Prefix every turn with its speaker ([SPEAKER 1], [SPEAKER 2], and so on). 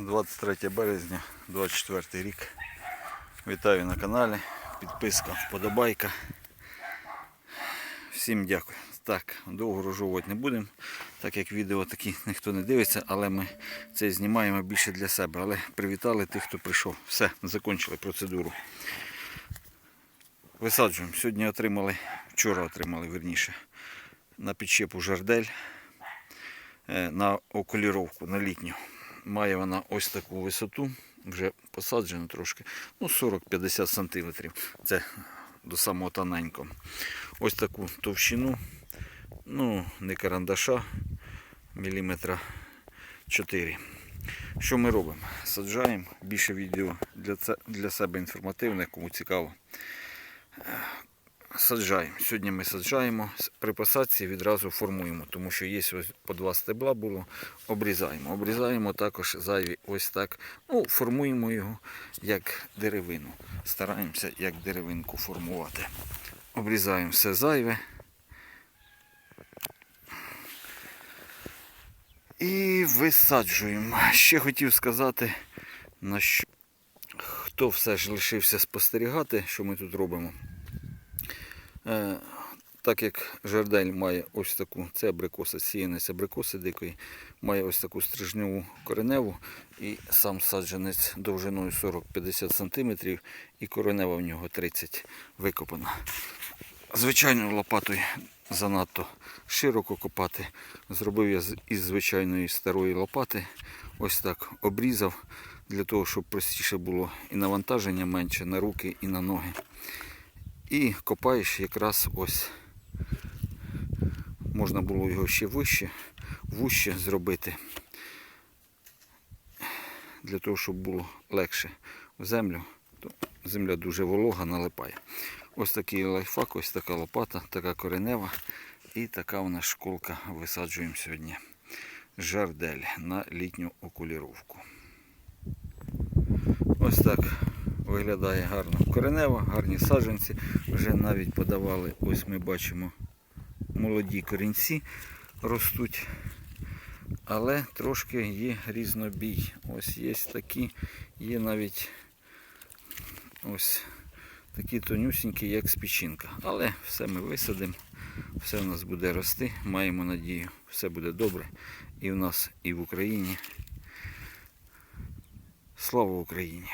[SPEAKER 1] 23 березня, 24 рік. Вітаю на каналі. Підписка, вподобайка. Всім дякую. Так, довго розжовувати не будемо, так як відео такі ніхто не дивиться, але ми це знімаємо більше для себе. Але привітали тих, хто прийшов. Все, закінчили процедуру. Висаджуємо. Сьогодні отримали, вчора отримали верніше, на підщепу жардель е, на окуліровку, на літню. Має вона ось таку висоту, вже посаджена трошки, ну 40-50 сантиметрів. Це до самого тоненького. Ось таку товщину, ну, не карандаша, міліметра 4. Що ми робимо? Саджаємо більше відео для, це, для себе інформативне, кому цікаво. Саджаємо. Сьогодні ми саджаємо. При посадці відразу формуємо, тому що є ось по два стебла було. Обрізаємо. Обрізаємо також зайві ось так. Ну, формуємо його як деревину. Стараємося як деревинку формувати. Обрізаємо все зайве. І висаджуємо. Ще хотів сказати, на що хто все ж лишився спостерігати, що ми тут робимо. Е, так як жердель має ось таку, це абрикоса, сіянець абрикоси дикої, має ось таку стрижневу кореневу і сам саджанець довжиною 40-50 см і коренева в нього 30 викопана. Звичайною лопатою занадто широко копати. Зробив я із звичайної старої лопати. Ось так обрізав, для того, щоб простіше було і навантаження менше на руки і на ноги. І копаєш якраз ось. Можна було його ще вище, вуще зробити. Для того, щоб було легше в землю. Земля дуже волога, налипає. Ось такий лайфхак, ось така лопата, така коренева і така у нас школка висаджуємо сьогодні. Жардель на літню окуліровку. Ось так виглядає гарно коренева, гарні саджанці. Вже навіть подавали, ось ми бачимо, молоді корінці ростуть. Але трошки є різнобій. Ось є такі, є навіть ось такі тонюсінькі, як спічинка. Але все ми висадимо, все в нас буде рости, маємо надію, все буде добре і в нас, і в Україні. Слава Україні!